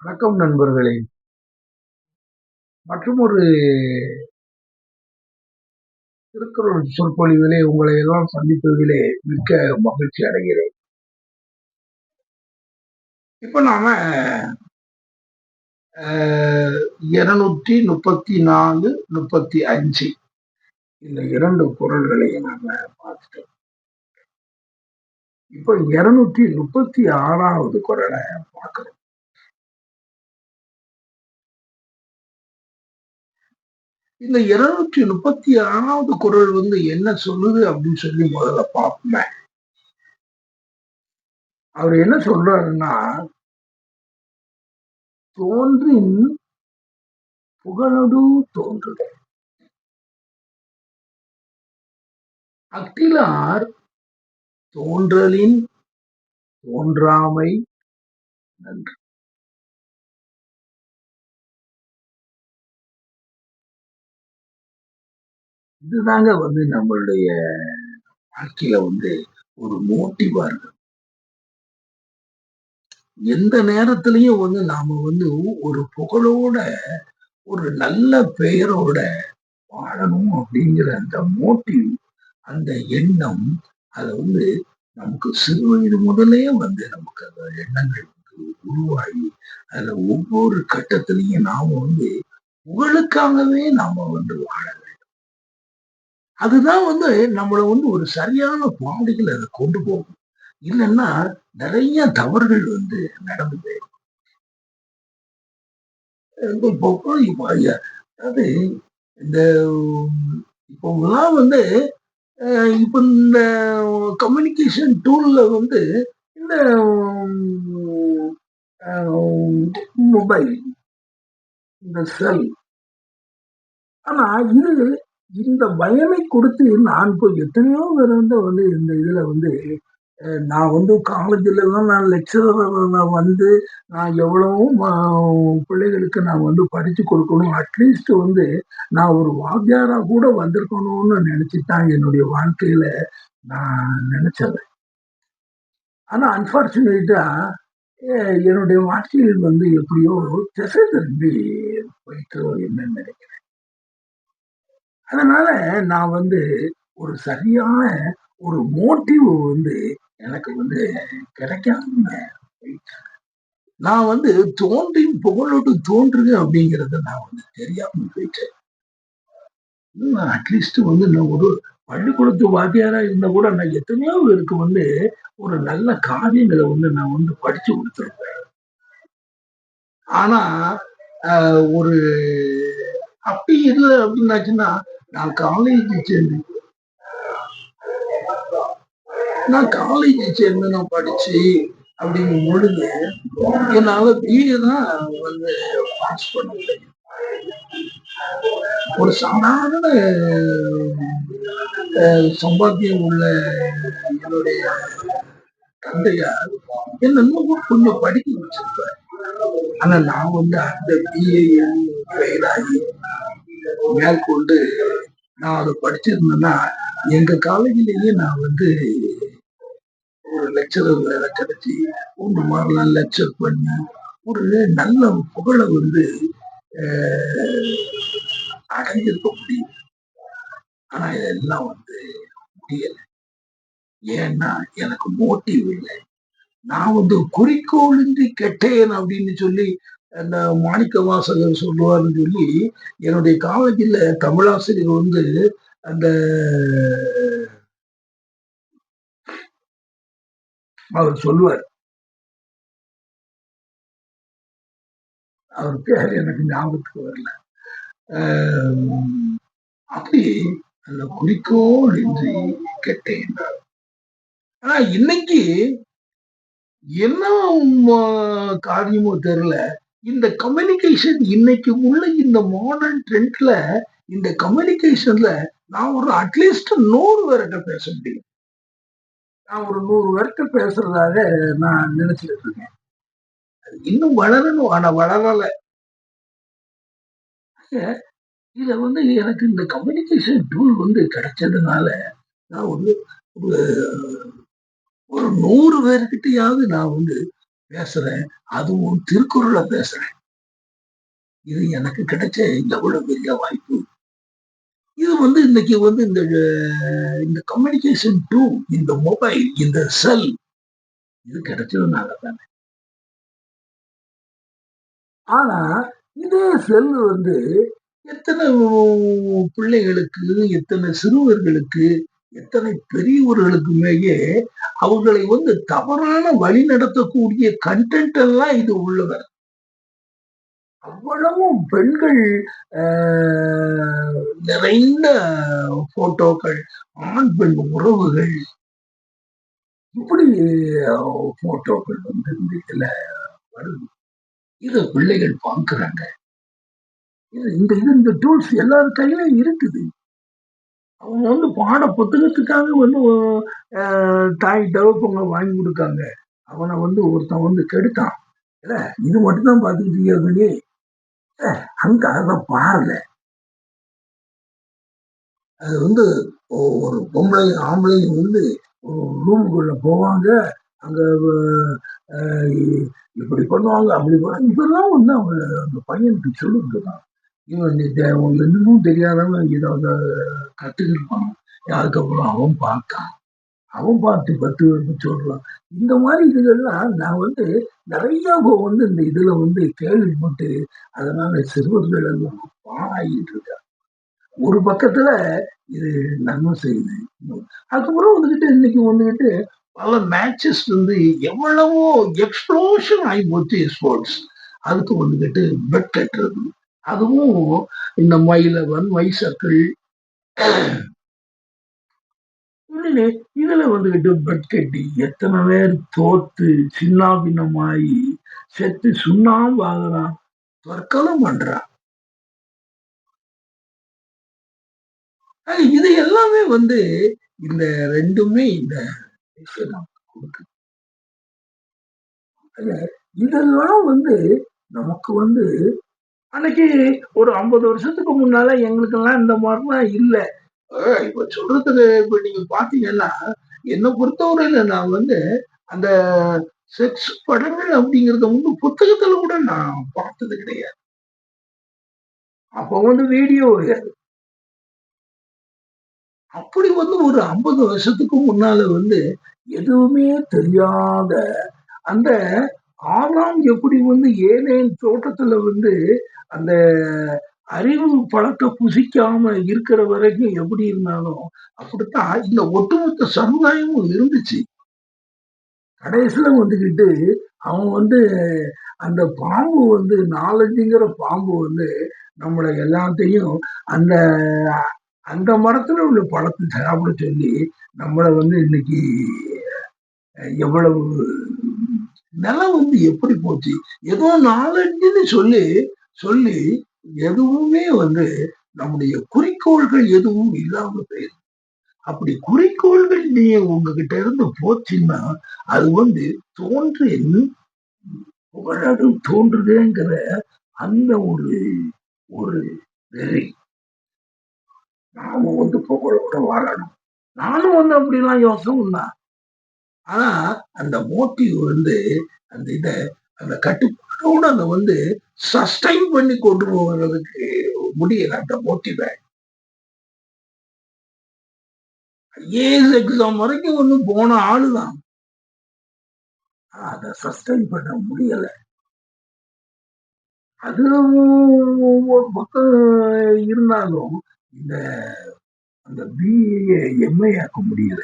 வணக்கம் நண்பர்களே! மற்றும் ஒரு திருக்குறள் சொற்பொழிவிலே உங்களை எல்லாம் சந்திப்பதிலே மிக்க மகிழ்ச்சி அடைகிறேன். இப்ப நாம இருநூத்தி முப்பத்தி நாலு முப்பத்தி அஞ்சு இந்த இரண்டு குரல்களையும் நாம பார்த்துட்டோம். இப்ப இருநூத்தி முப்பத்தி ஆறாவது குரலை பார்க்கிறோம். இந்த இருநூற்றி முப்பத்தி ஆறாவது குரல் வந்து என்ன சொல்லுது அப்படின்னு சொல்லி முதல்ல பார்ப்போமே. அவர் என்ன சொல்றாருன்னா தோன்றின் புகழடு தோன்றுக அக்கிலார் தோன்றலின் தோன்றாமை நன்று. இதுதாங்க வந்து நம்மளுடைய வாழ்க்கையில வந்து ஒரு மோட்டிவா இருக்கு. எந்த நேரத்திலையும் வந்து நாம வந்து ஒரு புகழோட ஒரு நல்ல பெயரோட வாழணும் அப்படிங்கிற அந்த மோட்டிவ் அந்த எண்ணம் அதை வந்து நமக்கு சிறு வயது முதலே வந்து நமக்கு அந்த எண்ணங்கள் உருவாகி அதுல ஒவ்வொரு கட்டத்திலையும் நாம வந்து புகழுக்காகவே நாம வந்து வாழ அதுதான் வந்து நம்மளை வந்து ஒரு சரியான பாடிகள் அதை கொண்டு போகும். இல்லைன்னா நிறைய தவறுகள் வந்து நடந்து போயிடும். இப்போ அதாவது இந்த இப்போலாம் வந்து இப்போ இந்த கம்யூனிகேஷன் டூல்ல வந்து இந்த மொபைல் இந்த செல் ஆனா இது இந்த பயனை கொடுத்து நான் இப்போ எத்தனையோ பேர் வந்து வந்து இந்த இதுல வந்து நான் வந்து காலேஜ்லலாம் நான் லெக்சரர் வந்து நான் எவ்வளவோ பிள்ளைகளுக்கு நான் வந்து படித்து கொடுக்கணும். அட்லீஸ்ட் வந்து நான் ஒரு வாத்தியாராக கூட வந்திருக்கணும்னு நினச்சி தான் என்னுடைய வாழ்க்கையில் நான் நினச்சது. ஆனால் அன்ஃபார்ச்சுனேட்டாக என்னுடைய வாழ்க்கையில் வந்து எப்படியோ திசை திரும்பி போயிட்டு என்னன்னு நினைக்கிறேன். அதனால நான் வந்து ஒரு சரியான ஒரு மோட்டிவ் வந்து எனக்கு வந்து கிடைக்காம நான் வந்து தோன்றி புகழோடு தோன்றுது அப்படிங்கறத நான் வந்து தெரியாம போயிட்டேன். அட்லீஸ்ட் வந்து நான் ஒரு பள்ளிக்கூடத்து வாத்தியாரா இருந்தா கூட நான் எத்தனையோ பேருக்கு வந்து ஒரு நல்ல காரியங்களை வந்து நான் வந்து படிச்சு கொடுத்துருப்பேன். ஆனா ஒரு அப்படி இல்லை அப்படின்னாச்சுன்னா நான் காலேஜ் சேர்ந்தேன். நான் காலேஜ் சேர்ந்து நான் படிச்சு அப்படிங்கும் பொழுது என்னால பிஏ தான் வந்து பாஸ் பண்ண முடியும். ஒரு சாதாரண சம்பாத்தியம் உள்ள என்னுடைய தந்தையார் என்ன கொஞ்சம் படிக்க வச்சிருப்பார். ஆனா நான் வந்து அந்த பிஏ ஃபெயில் மேற்கொண்டு நான் அதை படிச்சிருந்தேன்னா எங்க காலேஜிலேயே நான் வந்து ஒரு லெக்சரர் வேலை கிடைச்சி ஒன்று மாதிரிலாம் லெக்சர் பண்ணி ஒரு நல்ல புகழை வந்து அடைஞ்சிருக்க முடியும். ஆனா இதெல்லாம் வந்து முடியலை. ஏன்னா எனக்கு மோட்டிவ் இல்லை. நான் வந்து குறிக்கோளின்றி கெட்டேன் அப்படின்னு சொல்லி அந்த மாணிக்க வாசகர் சொல்லுவார்னு சொல்லி என்னுடைய காலேஜில் தமிழாசிரியர் வந்து அந்த அவர் சொல்லுவார். அவர் பேர் எனக்கு ஞாபகத்துக்கு வரல. அப்படி அந்த குறிக்கோள் இன்றி கெட்டேன் ஆனா இன்னைக்கு என்ன காரியமோ தெரியல. இந்த கம்யூனிகேஷன் இன்னைக்கு உள்ள இந்த மாடர்ன் ட்ரெண்ட்ல இந்த கம்யூனிகேஷன்ல நான் ஒரு அட்லீஸ்ட் நூறு பேர்கிட்ட பேச முடியும். நான் ஒரு நூறு பேர்கிட்ட பேசுறதாக நான் நினைச்சிட்டு இருக்கேன். இன்னும் வளரணும். ஆனா வளரல. இத வந்து எனக்கு இந்த கம்யூனிகேஷன் டூல் வந்து கிடைச்சதுனால நான் ஒரு ஒரு நூறு பேர்கிட்டயாவது நான் வந்து பேசுறேன். அதுவும் திருக்குறளை பேசுறேன். இது எனக்கு கிடைச்ச எவ்வளவு பெரிய வாய்ப்பு. இது வந்து இன்னைக்கு வந்து இந்த இந்த கம்யூனிகேஷன் டூ இந்த மொபைல் இந்த செல் இது கிடைச்சதுனால தானே. ஆனா இதே செல் வந்து எத்தனை பிள்ளைகளுக்கு எத்தனை சிறுவர்களுக்கு எத்தனை பெரியவர்களுக்குமேயே அவர்களை வந்து தவறான வழி நடத்தக்கூடிய கண்டென்ட் எல்லாம் இது உள்ளவர். அவ்வளவும் பெண்கள் ஆஹ், நிறைந்த போட்டோக்கள் ஆண் பெண் உறவுகள். இப்படி போட்டோக்கள் வந்து இந்த இதுல வருது. இதை பிள்ளைகள் பார்க்குறாங்க. இது இந்த இது இந்த டூல்ஸ் எல்லார் கையிலும் இருக்குது. அவங்க வந்து பாட புத்தகத்துக்காக வந்து தாய் தகப்பங்க வாங்கி கொடுக்காங்க. அவனை வந்து ஒருத்தன் வந்து கெடுத்தான். இல்ல இது மட்டும்தான் பார்த்துக்கிட்டு இருக்கீங்க அங்க அதை பாருல அது வந்து ஒரு பொம்பளை ஆம்பளையும் வந்து ரூமுக்குள்ள போவாங்க. அங்க இப்படி பண்ணுவாங்க அப்படி பண்ணுவாங்க. இதெல்லாம் வந்து அவங்க அந்த பையனுக்கு சொல்லுங்கதான் இவன் இந்த தெரியாதவன் இதை வந்து அதுக்கப்புறம் அவன் பார்த்தான். அவன் பார்த்து பத்து பேருக்கு சொல்றான் இந்த மாதிரி இதுகள்லாம் நான் வந்து நிறைய வந்து இந்த இதுல வந்து கேள்விப்பட்டு அதனால சிறுவர்கள் எல்லாம் பாழாகிட்டு இருக்காங்க. ஒரு பக்கத்துல இது நன்மை செய்யுது. அதுக்கப்புறம் வந்துகிட்டு இன்னைக்கு வந்துகிட்டு பல மேட்சஸ் வந்து எவ்வளவோ எக்ஸ்ப்ளோஷன் ஆகி போச்சு ஸ்போர்ட்ஸ் அதுக்கு வந்துகிட்டு பெட் கட்டுறது. அதுவும் இந்த மயிலவன் மை சர்க்கிள் இதுல வந்துகிட்டு பட்கட்டி எத்தனை பேர் தோத்து சின்னாபின்னமாயி செத்து சுண்ணாம் வாங்குறான். தற்கொலை பண்றான். இது எல்லாமே வந்து இந்த ரெண்டுமே இந்த விஷயம் இதெல்லாம் வந்து நமக்கு வந்து அன்னைக்கு ஒரு ஐம்பது வருஷத்துக்கு முன்னால எங்களுக்கெல்லாம் இந்த மாதிரிலாம் இல்லை. இப்ப சொல்றதுக்கு இப்ப நீங்க பாத்தீங்கன்னா என்னை பொறுத்தவரையில நான் வந்து அந்த செக்ஸ் படங்கள் அப்படிங்கறத வந்து புத்தகத்துல கூட நான் பார்த்தது கிடையாது. அப்ப வந்து வீடியோ கிடையாது அப்படி வந்து ஒரு ஐம்பது வருஷத்துக்கு முன்னால வந்து எதுவுமே தெரியாத அந்த ஆனால் எப்படி வந்து ஏனேன் தோட்டத்துல வந்து அந்த அறிவு பழத்தை புசிக்காம இருக்கிற வரைக்கும் எப்படி இருந்தாலும் அப்படித்தான் இந்த ஒட்டுமொத்த சமுதாயமும் இருந்துச்சு. கடைசியில வந்துக்கிட்டு அவன் வந்து அந்த பாம்பு வந்து நாலஞ்சுங்கிற பாம்பு வந்து நம்மளை எல்லாத்தையும் அந்த அந்த மரத்துல உள்ள பழத்தை சாப்பிட சொல்லி நம்மளை வந்து இன்னைக்கு எவ்வளவு நிலம் வந்து எப்படி போச்சு? ஏதோ நாலஞ்சுன்னு சொல்லி சொல்லி எதுவுமே வந்து நம்முடைய குறிக்கோள்கள் எதுவும் இல்லாம போயிடும். அப்படி குறிக்கோள்கள் நீ உங்ககிட்ட இருந்து போச்சுன்னா அது வந்து தோன்றின் புகழாடும் தோன்றுதேங்கிற அந்த ஒரு ஒரு வெறி. நாம வந்து புகழோட வாழணும். நானும் வந்து அப்படிலாம் யோசனை தான் ஆனா அந்த மோட்டிவ் வந்து அந்த இத அந்த கட்டுப்பாடோடு அதை வந்து சஸ்டைன் பண்ணி கொண்டு போகிறதுக்கு முடியல அந்த மோட்டிவை ஐஏஎஸ் எக்ஸாம் வரைக்கும் வந்து போன ஆளு தான் அதை சஸ்டைன் பண்ண முடியல. அது ஒரு பக்கம் இருந்தாலும் இந்த அந்த பிஏ எம்ஏ ஆக்க முடியல.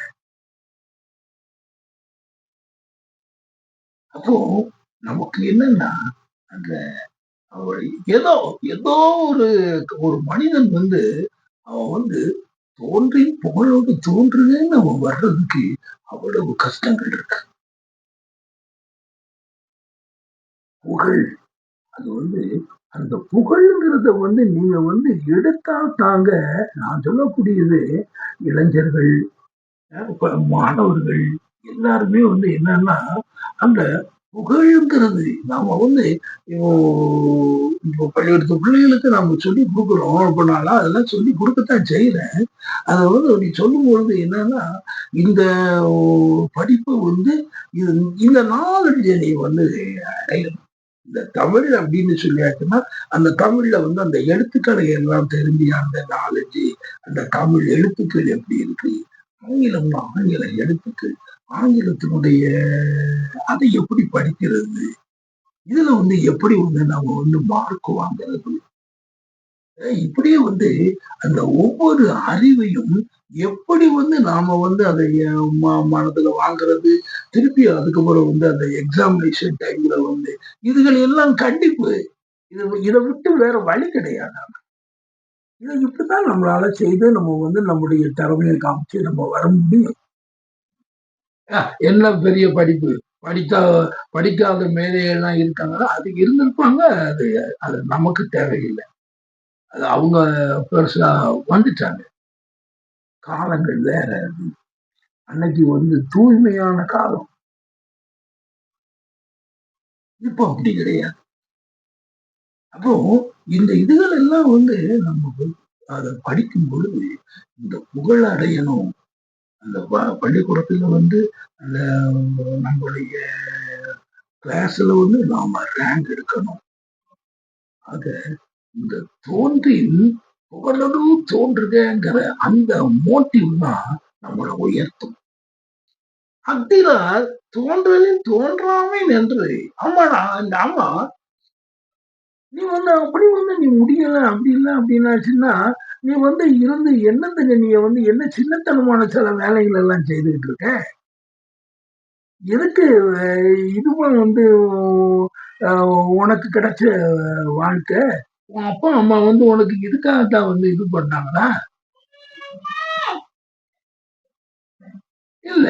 அப்போ நமக்கு என்னன்னா அந்த ஏதோ ஏதோ ஒரு ஒரு மனிதன் வந்து அவன் வந்து தோன்றி புகழோடு தோன்றுதுன்னு அவன் வர்றதுக்கு அவ்வளவு கஷ்டங்கள் இருக்கு. புகழ் அது வந்து அந்த புகழ்ங்கிறத வந்து நீங்க வந்து எடுத்தா தாங்க நான் சொல்லக்கூடியது இளைஞர்கள் மாணவர்கள் எல்லாருமே வந்து என்னன்னா அந்த புகழுங்கிறது நாம வந்து இப்போ இப்போ பள்ளிக்கூடத்து பிள்ளைகளுக்கு நம்ம சொல்லி கொடுக்குறோம். இப்ப நான்லாம் அதெல்லாம் சொல்லி கொடுக்கத்தான் செய்யறேன் அதை வந்து நீ சொல்லும் பொழுது என்னன்னா இந்த படிப்பு வந்து இது இந்த நாலடியை நீ வந்து அடையணும் இந்த தமிழ் அப்படின்னு சொல்லியாச்சுன்னா அந்த தமிழ்ல வந்து அந்த எழுத்துக்களை எல்லாம் தெரிஞ்சு அந்த நாலஞ்சு அந்த தமிழ் எழுத்துக்கள் எப்படி இருக்கு? ஆங்கிலம்னா ஆங்கில எழுத்துக்கள். ஆங்கிலத்தினுடைய அதை எப்படி படிக்கிறது? இதுல வந்து எப்படி வந்து நம்ம வந்து மார்க் வாங்குறது? இப்படியே வந்து அந்த ஒவ்வொரு அறிவையும் எப்படி வந்து நாம வந்து அதை மனதுல வாங்குறது? திருப்பி அதுக்கப்புறம் வந்து அந்த எக்ஸாமினேஷன் டைம்ல வந்து இதுகள் எல்லாம் கண்டிப்பு. இது இதை விட்டு வேற வழி கிடையாது இதை இப்படிதான் நம்மளால செய்து நம்ம வந்து நம்முடைய திறமையை காமிச்சு நம்ம வர முடியும். என்ன பெரிய படிப்பு? படித்தா படிக்காத மேதைகள்லாம் இருக்காங்கன்னா அது இருந்திருப்பாங்க. அது அது நமக்கு தேவையில்லை. அது அவங்க பெருசா வந்துட்டாங்க. காலங்கள் வேற அன்னைக்கு வந்து தூய்மையான காலம். இப்போ அப்படி கிடையாது. அப்போ இந்த இதுகள் எல்லாம் வந்து நம்ம அதை படிக்கும் பொழுது இந்த புகழ் அடையணும். அந்த பள்ளிக்கூடத்துல வந்து அந்த நம்மளுடைய கிளாஸ்ல வந்து நாம ரேங்க் எடுக்கணும். ஆக இந்த தோன்றின் புகழடும் தோன்றுகிற அந்த மோட்டிவ் தான் நம்மளை உயர்த்தும். அத்திரால் தோன்றலில் தோன்றாமை நின்று ஆமாடா இந்த அம்மா நீ வந்து அப்படி வந்து நீ முடியல அப்படி இல்லை அப்படின்னாச்சுன்னா நீ வந்து இருந்து என்னத்துக்கு நீ வந்து என்ன சின்னத்தனமான சில வேலைகள் எல்லாம் செய்துகிட்டு இருக்க? எதுக்கு இதுவும் வந்து உனக்கு கிடைச்ச வாழ்க்கை? உன் அப்பா அம்மா வந்து உனக்கு இதுக்காகத்தான் வந்து இது பண்ணாங்களா? இல்ல.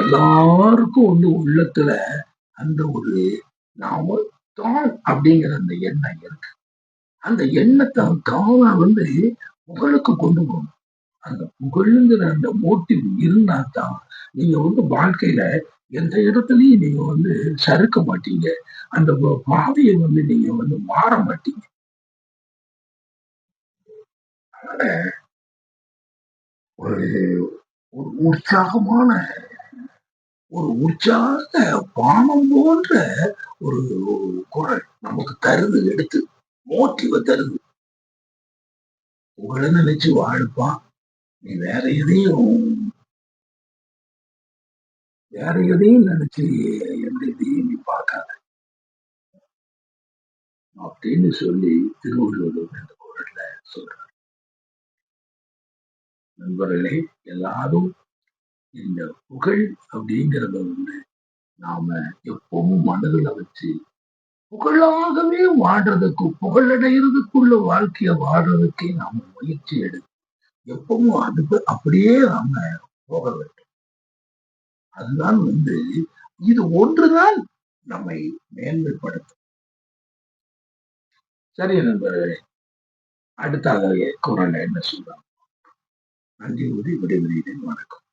எல்லாருக்கும் வந்து உள்ளத்துல அந்த ஒரு நாம தான் அப்படிங்கிற அந்த எண்ணம் இருக்கு. அந்த எண்ணத்தை தானா வந்து புகழுக்கு கொண்டு போகணும். அந்த புகழுங்கிற அந்த மோட்டிவ் இருந்தா தான் நீங்க வந்து வாழ்க்கையில எந்த இடத்துலயும் நீங்க வந்து சறுக்க மாட்டீங்க. அந்த பாதையை வந்து நீங்க வந்து மாற மாட்டீங்க. ஒரு ஒரு உற்சாகமான ஒரு உற்சாக பானம் போன்ற ஒரு குரல் நமக்கு தருது எடுத்து மோட்டிவ தருது. உங்களை நினைச்சு வாழ்ப்பா. நீ வேற எதையும் வேற எதையும் நினைச்சு எந்த இதையும் நீ பார்க்காத. அப்படின்னு சொல்லி திருவள்ளுவர் இந்த குரல்ல சொல்றார். நண்பர்களே எல்லாரும் இந்த புகழ் அப்படிங்கிறத வந்து நாம எப்பவும் மனதில் வச்சு புகழாகவே வாடுறதுக்கு புகழடைகிறதுக்குள்ள வாழ்க்கைய வாடுறதுக்கே நாம முயற்சி எடுக்கும் எப்பவும் அதுக்கு அப்படியே நாம போக வேண்டும். அதுதான் வந்து இது ஒன்றுதான் நம்மை மேன்மைப்படுத்தும். சரி நண்பர்களே அடுத்த குரல் என்ன சொல்றாங்க நன்றி கூறி விடைபெறுகிறேன். வணக்கம்.